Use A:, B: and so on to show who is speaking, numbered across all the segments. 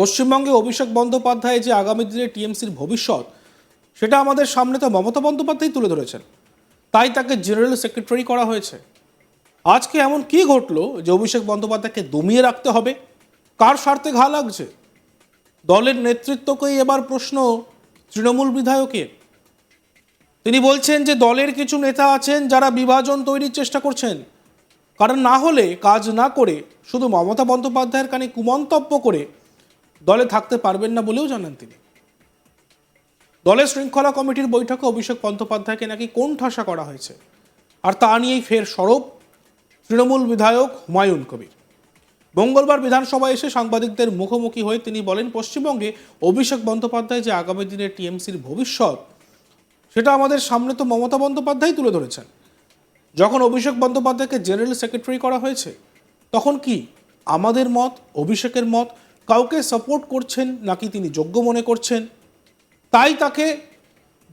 A: পশ্চিমবঙ্গে অভিষেক বন্দ্যোপাধ্যায় যে আগামী দিনে টিএমসির ভবিষ্যৎ, সেটা আমাদের সামনে তো মমতা বন্দ্যোপাধ্যায় তুলে ধরেছেন। তাই তাকে জেনারেল সেক্রেটারি করা হয়েছে। আজকে এমন কি ঘটলো যে অভিষেক বন্দ্যোপাধ্যায়কে দমিয়ে রাখতে হবে? কার স্বার্থে ঘা লাগছে? দলের নেতৃত্বকেই এবার প্রশ্ন তৃণমূল বিধায়কের। তিনি বলছেন যে দলের কিছু নেতা আছেন যারা বিভাজন তৈরির চেষ্টা করছেন। কারণ না হলে কাজ না করে শুধু মমতা বন্দ্যোপাধ্যায়ের কানে কুমন্তব্য করে দলে থাকতে পারবেন না বলেও জানান তিনি। দলের শৃঙ্খলা কমিটির বৈঠকে অভিষেক বন্দ্যোপাধ্যায়কে নাকি কোন ঠাসা করা হয়েছে? আর তা নিয়েই ফের সরব তৃণমূল বিধায়ক হুমায়ুন কবির। মঙ্গলবার বিধানসভায় এসে সাংবাদিকদের মুখোমুখি হয়ে তিনি বলেন, পশ্চিমবঙ্গে অভিষেক বন্দ্যোপাধ্যায় যে আগামী দিনে টিএমসির ভবিষ্যৎ, সেটা আমাদের সামনে তো মমতা বন্দ্যোপাধ্যায় তুলে ধরেছেন। যখন অভিষেক বন্দ্যোপাধ্যায়কে জেনারেল সেক্রেটারি করা হয়েছে, তখন কি আমাদের মত, অভিষেকের মত কাউকে সাপোর্ট করছেন নাকি তিনি যোগ্য মনে করছেন, তাই তাকে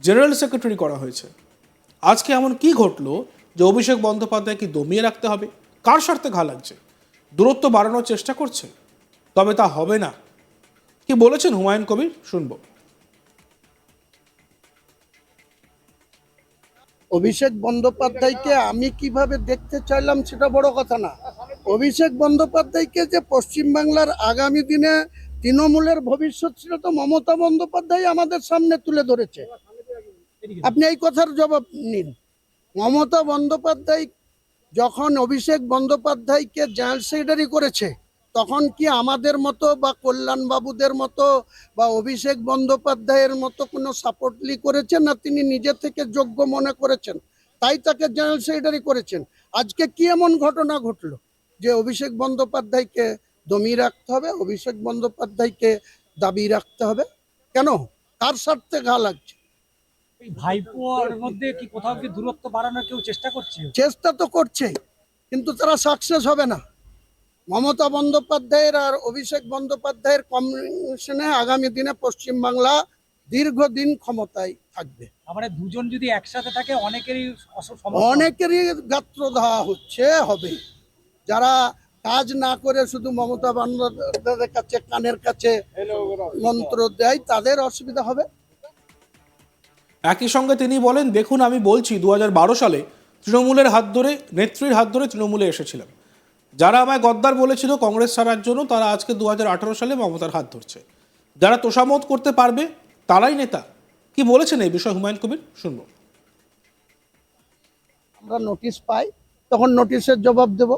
A: জেনারেল সেক্রেটারি করা হয়েছে। আজকে এমন কি ঘটলো যে অভিষেক বন্দ্যোপাধ্যায়কে দমিয়ে রাখতে হবে? কার স্বার্থে ঘা লাগছে? দূরত্ব বাড়ানোর চেষ্টা করছে তবে তা হবে না। কি বলেছেন হুমায়ুন কবির? শুনব।
B: অভিষেক বন্দ্যোপাধ্যায়কে আমি কীভাবে দেখতে চাইলাম সেটা বড় কথা না। অভিষেক বন্দ্যোপাধ্যায়কে যে পশ্চিমবাংলার আগামী দিনে তৃণমূলের ভবিষ্যৎ ছিল তো মমতা বন্দ্যোপাধ্যায় আমাদের সামনে তুলে ধরেছে। আপনি এই কথার জবাব নিন। মমতা বন্দ্যোপাধ্যায় যখন অভিষেক বন্দ্যোপাধ্যায়কে জেনারেল সেক্রেটারি করেছে, তখন কি আমাদের মতো বা কল্যাণ বাবুদের মতো বা অভিষেক বন্দ্যোপাধ্যায়ের মতো কোনো সাপোর্টলি করেছেন না তিনি নিজে থেকে যোগ্য মনে করেছেন? তাই তাকে জেনারেল সেক্রেটারি করেছেন। আজকে কি এমন ঘটনা ঘটলো? যে অভিষেক বন্দ্যোপাধ্যায়কে দমিয়ে রাখতে হবে অভিষেক বন্দ্যোপাধ্যায়কে দাবি রাখতে হবে। কেন? কার স্বার্থে ঘা লাগছে?
C: ভাইপোর মধ্যে কি কোথাও কি দূরত্ব বাড়ানোর কেউ চেষ্টা করছে?
B: চেষ্টা তো করছে কিন্তু তারা সাকসেস হবে না। মমতা বন্দ্যোপাধ্যায়ের আর অভিষেক বন্দ্যোপাধ্যায়ের কম্বিনেশনে আগামী দিনে পশ্চিমবাংলা দীর্ঘদিন ক্ষমতায় থাকবে।
C: দুজন যদি একসাথে থাকে অনেকেরই।
B: অনেকেরই গাত্র দেওয়া হচ্ছে হবে যারা কাজ না করে শুধু মমতা বন্দ্যোপাধ্যায়ের কাছে কানের কাছে মন্ত্র দেয় তাদের অসুবিধা হবে?
A: একই সঙ্গে তিনি বলেন দেখুন আমি বলছি দু হাজার বারো সালে তৃণমূলের হাত ধরে নেত্রীর হাত ধরে তৃণমূলে এসেছিলাম যারা আমায় গদ্দার বলেছিল কংগ্রেস ছাড়ার জন্য তারা আজকে দু হাজার আঠারো সালে মমতার হাত ধরছে। যারা তোষামত করতে পারবে তারাই নেতা। কি বলেছেন এই বিষয়ে হুমায়ুন কবির? শুনব।
B: আমরা নোটিশ পাই তখন নোটিশের জবাব দেব।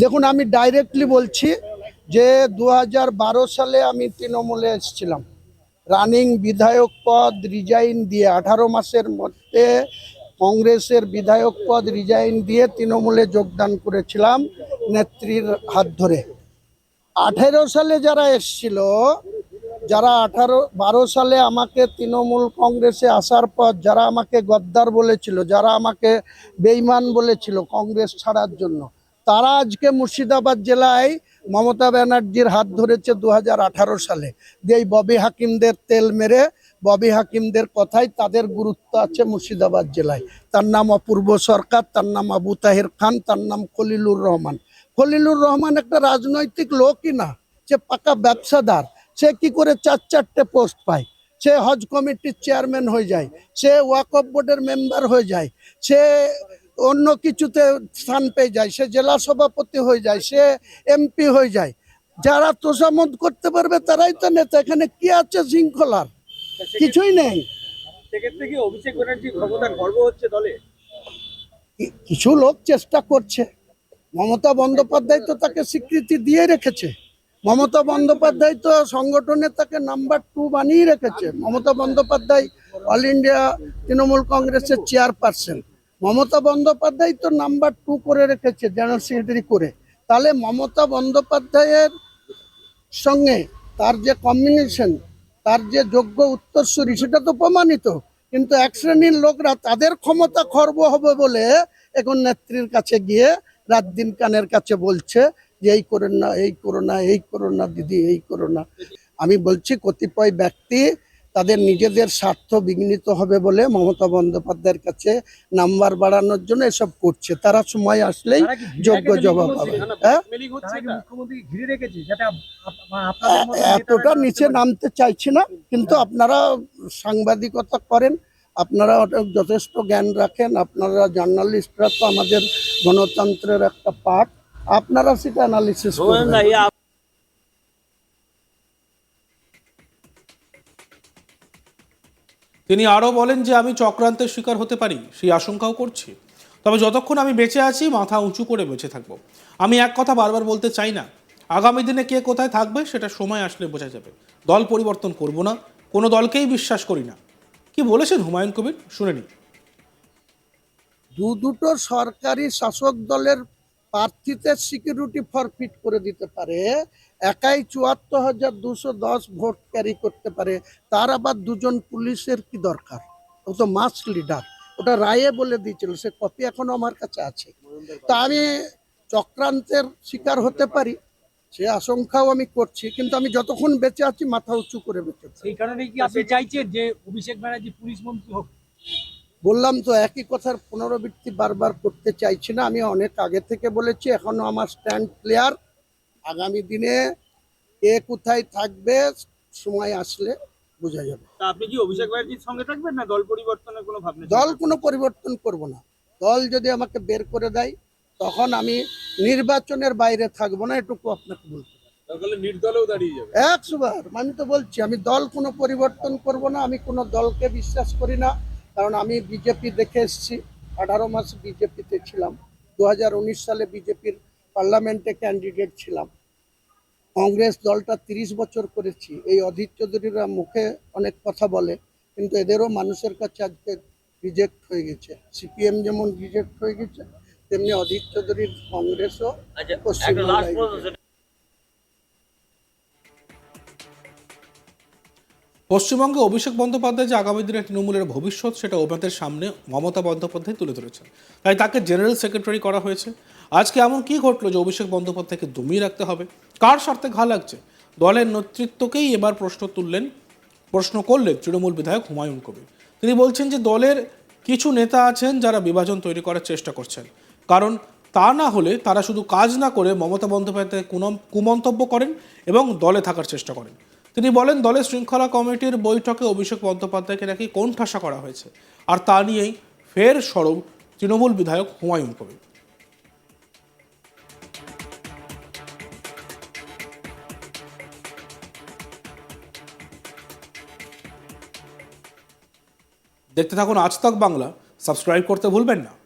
B: দেখুন আমি ডাইরেক্টলি বলছি যে দু হাজার বারো সালে আমি তৃণমূলে এসেছিলাম। রানিং বিধায়ক পদ রিজাইন দিয়ে আঠারো মাসের মধ্যে কংগ্রেসের বিধায়ক পদ রিজাইন দিয়ে তৃণমূলে যোগদান করেছিলাম নেত্রীর হাত ধরে। আঠেরো সালে যারা এসছিল যারা আঠারো, বারো সালে আমাকে তৃণমূল কংগ্রেসে আসার পর যারা আমাকে গদ্দার বলেছিল, যারা আমাকে বেইমান বলেছিল কংগ্রেস ছাড়ার জন্য, তারা আজকে মুর্শিদাবাদ জেলায় মমতা ব্যানার্জির হাত ধরেছে দু হাজার আঠারো সালে। যে এই ববি হাকিমদের তেল মেরে, ববি হাকিমদের কথাই তাদের গুরুত্ব আছে মুর্শিদাবাদ জেলায়। তার নাম অপূর্ব সরকার, তার নাম আবু তাহের খান, তার নাম খলিলুর রহমান। খলিলুর রহমান একটা রাজনৈতিক লোকই না, সে পাকা ব্যবসাদার। সে কি করে চার চারটে পোস্ট পায়? সে হজ কমিটির চেয়ারম্যান হয়ে যায় সে ওয়াকফ বোর্ডের মেম্বার হয়ে যায় সে অন্য কিছুতে স্থান পেয়ে যায় সে জেলা সভাপতি হয়ে যায় সে এমপি হয়ে যায়। যারা তোষামত করতে পারবে তারাই তো নেতা এখানে কি আছে শৃঙ্খলার? কিছুই নেই।
C: সেক্ষেত্রে কি অভিষেক ব্যানার্জি ক্ষমতার গর্ব হচ্ছে দলে?
B: কিছু লোক চেষ্টা করছে। মমতা বন্দ্যোপাধ্যায় তো তাকে স্বীকৃতি দিয়ে রেখেছে। মমতা বন্দ্যোপাধ্যায় তো সংগঠনে তাকে নাম্বার টু বানিয়ে রেখেছে। মমতা বন্দ্যোপাধ্যায় অল ইন্ডিয়া তৃণমূল কংগ্রেসের চেয়ারপারসন মমতা বন্দ্যোপাধ্যায় তো নাম্বার টু করে রেখেছে জেনারেল সেক্রেটারি করে। তাহলে মমতা বন্দ্যোপাধ্যায়ের সঙ্গে তার যে কম্বিনেশন তার যে যোগ্য উত্তরসূরি, সেটা তো প্রমাণিত। কিন্তু এক শ্রেণির লোকরা তাদের ক্ষমতা খর্ব হবে বলে এখন নেত্রীর কাছে গিয়ে রাত দিন কানের কাছে বলছে যে এই করেন না এই করো না এই করো না দিদি এই করো না। আমি বলছি কতিপয় ব্যক্তি তাদের নিজেদের স্বার্থ বিঘ্নিত হবে বলে মমতা বন্দ্যোপাধ্যায়ের কাছে নাম্বার বাড়ানোর জন্য এসব করছে। তারা সময় আসলেই যোগ্য জবাব? পাবে। হ্যাঁ এ- এতটা নিচে নামতে চাইছি না কিন্তু আপনারা সাংবাদিকতা করেন আপনারা যথেষ্ট জ্ঞান রাখেন আপনারা জার্নালিস্টরা তো আমাদের গণতন্ত্রের একটা পার্ট আপনারা সেটা অ্যানালিসিস করবেন।
A: তিনি আরও বলেন যে আমি চক্রান্তের শিকার হতে পারি সেই আশঙ্কাও করছি। তবে যতক্ষণ আমি বেঁচে আছি মাথা উঁচু করে বেঁচে থাকব। আমি এক কথা বারবার বলতে চাই না আগামী দিনে কে কোথায় থাকবে সেটা সময় আসলে বোঝা যাবে। দল পরিবর্তন করব না কোনো দলকেই বিশ্বাস করি না। কি বলেছেন হুমায়ুন কবির? শুনে নিন।
B: দু দুটো সরকারি শাসক দলের প্রার্থীতে সিকিউরিটি ফরফিট করে দিতে পারে একাই চুয়াত্তর হাজার দুশো দশ ভোট ক্যারি করতে পারে তার আবার দুজন পুলিশের কি দরকার? ও তো মাস লিডার ওটা রায়ে বলে দিয়েছিল সে কপি এখনও আমার কাছে আছে। তা আমি চক্রান্তের শিকার হতে পারি সে আশঙ্কাও আমি করছি কিন্তু আমি যতক্ষণ বেঁচে আছি মাথা উঁচু করে বেঁচে আছি।
C: সেই কারণে কি আপনি চাইছেন যে অভিষেক ব্যানার্জি পুলিশ মন্ত্রী হোক?
B: বললাম তো একই কথার পুনরাবৃত্তি বারবার করতে চাইছি না। আমি অনেক আগে থেকে বলেছি এখনও আমার স্ট্যান্ড ক্লিয়ার আগামী দিনে কে কোথায় থাকবে সময় আসলে বোঝা যাবে।
D: তা আপনি কি অভিষেক ব্যানার্জির সঙ্গে থাকবেন না দল পরিবর্তনের কোনো ভাবনা
B: দল কোনো পরিবর্তন করব না। দল যদি আমাকে বের করে দেয় তখন আমি নির্বাচনের বাইরে থাকব না এটুকু আপনাকে বলতে পারি।
D: নির্দলেও দাঁড়িয়ে যাবে।
B: একশো বার আমি তো বলছি আমি দল কোনো পরিবর্তন করব না আমি কোনো দলকে বিশ্বাস করি না। কারণ আমি বিজেপি দেখে এসেছি আঠারো মাস বিজেপিতে ছিলাম। দু হাজার উনিশ সালে বিজেপির পার্লামেন্টে ক্যান্ডিডেট ছিলাম। কংগ্রেস দলটা তিরিশ বছর করেছি। এই অধীর চৌধুরীরা মুখে অনেক কথা বলে কিন্তু এদেরও মানুষের কাছে আজকে রিজেক্ট হয়ে গেছে। সিপিএম যেমন রিজেক্ট হয়ে গেছে তেমনি অধীর চৌধুরীর কংগ্রেসও পশ্চিমবাংলায়
A: পশ্চিমবঙ্গে অভিষেক বন্দ্যোপাধ্যায় যে আগামী দিনে তৃণমূলের ভবিষ্যৎ, সেটা ওনাদের সামনে মমতা বন্দ্যোপাধ্যায় তুলে ধরেছেন। তাই তাকে জেনারেল সেক্রেটারি করা হয়েছে। আজকে এমন কি ঘটলো যে অভিষেক বন্দ্যোপাধ্যায়কে দমিয়ে রাখতে হবে? কার স্বার্থে ঘা লাগছে? দলের নেতৃত্বকেই এবার প্রশ্ন তুললেন, প্রশ্ন করলেন তৃণমূল বিধায়ক হুমায়ুন কবির। তিনি বলছেন যে দলের কিছু নেতা আছেন যারা বিভাজন তৈরি করার চেষ্টা করছেন। কারণ তা না হলে তারা শুধু কাজ না করে মমতা বন্দ্যোপাধ্যায় কুমন্তব্য করেন এবং দলে থাকার চেষ্টা করেন। তিনি বলেন, দলের শৃঙ্খলা কমিটির বৈঠকে অভিষেক বন্দ্যোপাধ্যায়কে নাকি কোণঠাসা করা হয়েছে। আর তা নিয়েই ফের সরব তৃণমূল বিধায়ক হুমায়ুন কবির। দেখতে থাকুন আজ তক বাংলা। সাবস্ক্রাইব করতে ভুলবেন না।